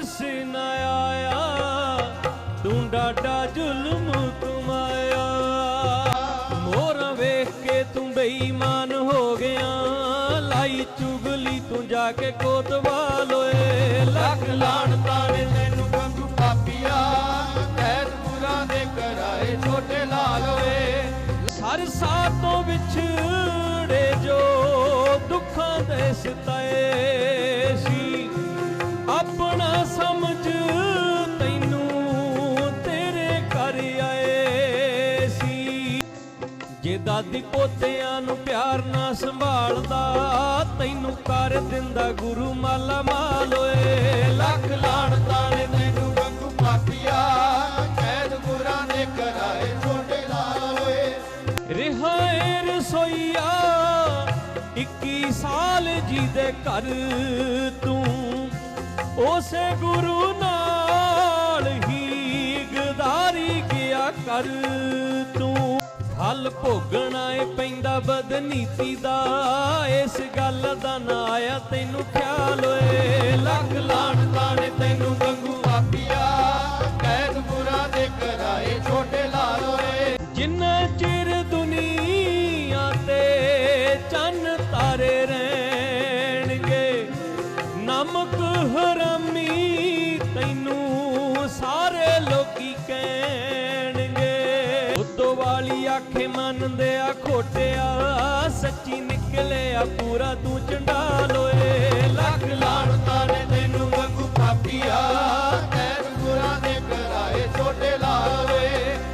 ਤਰਸ ਨਾ ਆਇਆ? ਤੂੰ ਡਾਡਾ ਜ਼ੁਲਮ ਕਮਾਇਆ ਮੋਰਾਂ ਵੇਖ ਕੇ ਤੂੰ ਬੇਈਮਾਨ ਹੋ ਗਿਆ। ਲਾਈ ਚੁਗਲੀ ਤੂੰ ਜਾ ਕੇ ਕੋਤਵਾਲ ਓਏ ਲੱਖ ਲਾਣ ਨੇ ਤੈਨੂੰ ਗੰਗੂ ਪਾਪੀਆ। ਕੈਦ ਪੁਰਾ ਦੇ ਕਰਾਏ ਛੋਟੇ ਲਾਲ ਓਏ ਹਰ ਤੋਂ ਵਿਛੜੇ ਜੋ ਦੁੱਖਾਂ ਦੇ ਸਤਾਏ। ਜੇ ਦਾਦੀ ਪੋਤਿਆਂ ਨੂੰ ਪਿਆਰ ਨਾ ਸੰਭਾਲਦਾ, ਤੈਨੂੰ ਕਰ ਦਿੰਦਾ ਗੁਰੂ ਮਾਲਾ ਮਾਲ ਓਏ। ਲੱਖ ਲਾਣਤਾਂ ਨੇ ਤੈਨੂੰ ਗੰਗੂ ਪਾਪੀਆ, ਕੈਦ ਪੁਰਾ ਦੇ ਕਰਾਏ ਛੋਟੇ ਲਾਲ ਓਏ। ਰਿਹਾਏ ਰਸੋਈਆ 21 ਸਾਲ ਜੀ ਦੇ ਘਰ ਤੂੰ। ਉਸੇ ਗੁਰੂ ਨਾਲ ਹੀ ਗਦਾਰੀ ਗਿਆ ਕਰ ਤੂੰ। ਹਲ ਭੋਗਣਾ ਏ ਪੈਂਦਾ ਬਦਨੀਤੀ ਦਾ। ਇਸ ਗੱਲ ਦਾ ਨਾ ਆਇਆ ਤੈਨੂੰ ਖਿਆਲ ਓਏ। ਲੱਖ ਲਾਣਤਾਂ ਨੇ ਤੈਨੂੰ ਗੰਗੂ ਪਾਪੀਆ ਕੈਦ ਪੁਰਾ ਦੇ ਕਰਾਏ ਛੋਟੇ ਲਾਲ ਓਏ। ਜਿੰਨਾ ਚਿਰ ਦੁਨੀਆ ਤੇ ਚੰਨ ਤਾਰੇ ਰਹਿਣਗੇ, ਨਮਕ ਹਰਾਮੀ ਤੈਨੂੰ ਉਦੋਂ ਆਖੇ ਮੰਨਦੇ ਆ ਖੋਟਿਆ ਸੱਚੀ ਨਿਕਲਿਆ ਪੂਰਾ ਤੂੰ ਚੰਡਾਲ